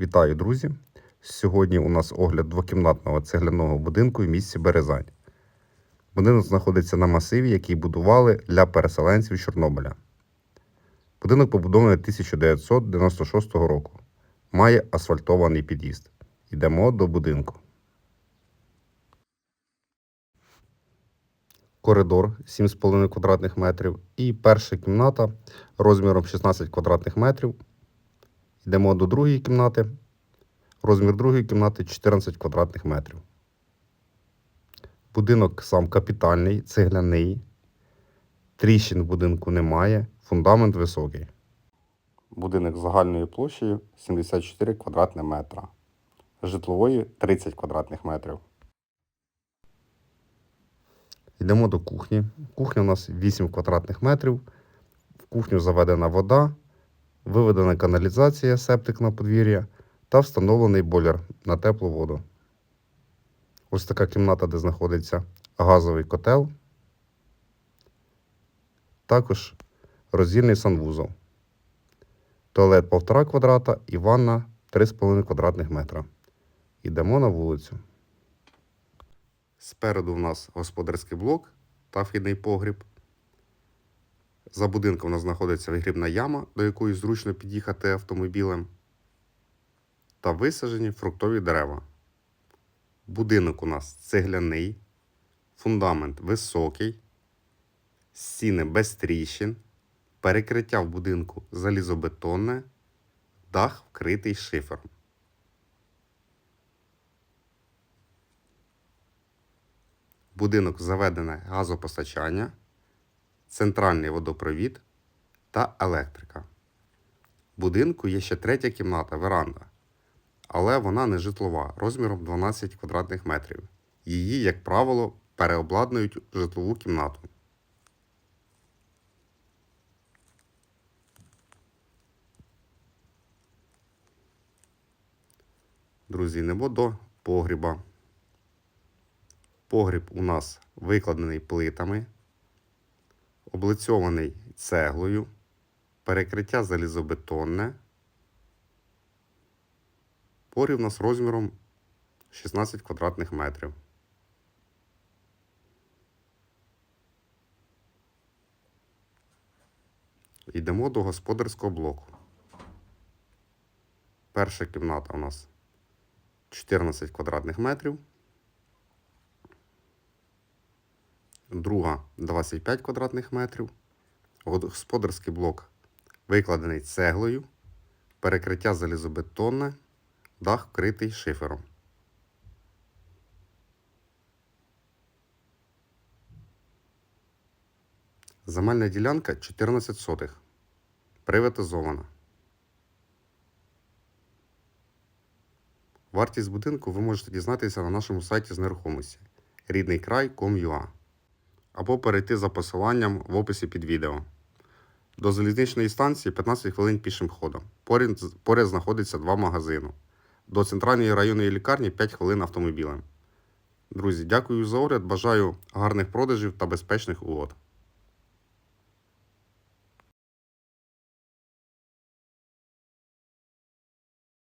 Вітаю, друзі! Сьогодні у нас огляд двокімнатного цегляного будинку в місті Березань. Будинок знаходиться на масиві, який будували для переселенців Чорнобиля. Будинок побудований 1996 року. Має асфальтований під'їзд. Йдемо до будинку. Коридор 7,5 квадратних метрів і перша кімната розміром 16 квадратних метрів. Йдемо до другої кімнати. Розмір другої кімнати 14 квадратних метрів. Будинок сам капітальний, цегляний. Тріщин в будинку немає, фундамент високий. Будинок загальною площею 74 квадратні метра. Житлової 30 квадратних метрів. Йдемо до кухні. Кухня у нас 8 квадратних метрів. В кухню заведена вода, виведена каналізація, септик на подвір'я та встановлений бойлер на теплу воду. Ось така кімната, де знаходиться газовий котел. Також роздільний санвузол. Туалет 1,5 квадрата і ванна 3,5 квадратних метра. Йдемо на вулицю. Спереду у нас господарський блок та вхідний погріб. За будинком у нас знаходиться вигрібна яма, до якої зручно під'їхати автомобілем. Та висаджені фруктові дерева. Будинок у нас цегляний, фундамент високий, стіни без тріщин, перекриття в будинку залізобетонне, дах вкритий шифером. Будинок заведене газопостачання, центральний водопровід та електрика. В будинку є ще третя кімната веранда, але вона не житлова розміром 12 квадратних метрів. Її, як правило, переобладнують у житлову кімнату. Друзі, небо до погріба. Погріб у нас викладений плитами, облицьований цеглою, перекриття залізобетонне. Погріб у нас розміром 16 квадратних метрів. Йдемо до господарського блоку. Перша кімната у нас 14 квадратних метрів. Друга 25 квадратних метрів. Господарський блок викладений цеглою, перекриття залізобетонне, дах вкритий шифером. Земельна ділянка 14 сотих. Приватизована. Вартість будинку ви можете дізнатися на нашому сайті з нерухомості ріднийкрай.com.ua або перейти за посиланням в описі під відео. До залізничної станції 15 хвилин пішим ходом. Поряд, поряд знаходиться два магазини. До центральної районної лікарні 5 хвилин автомобілем. Друзі, дякую за огляд. Бажаю гарних продажів та безпечних угод.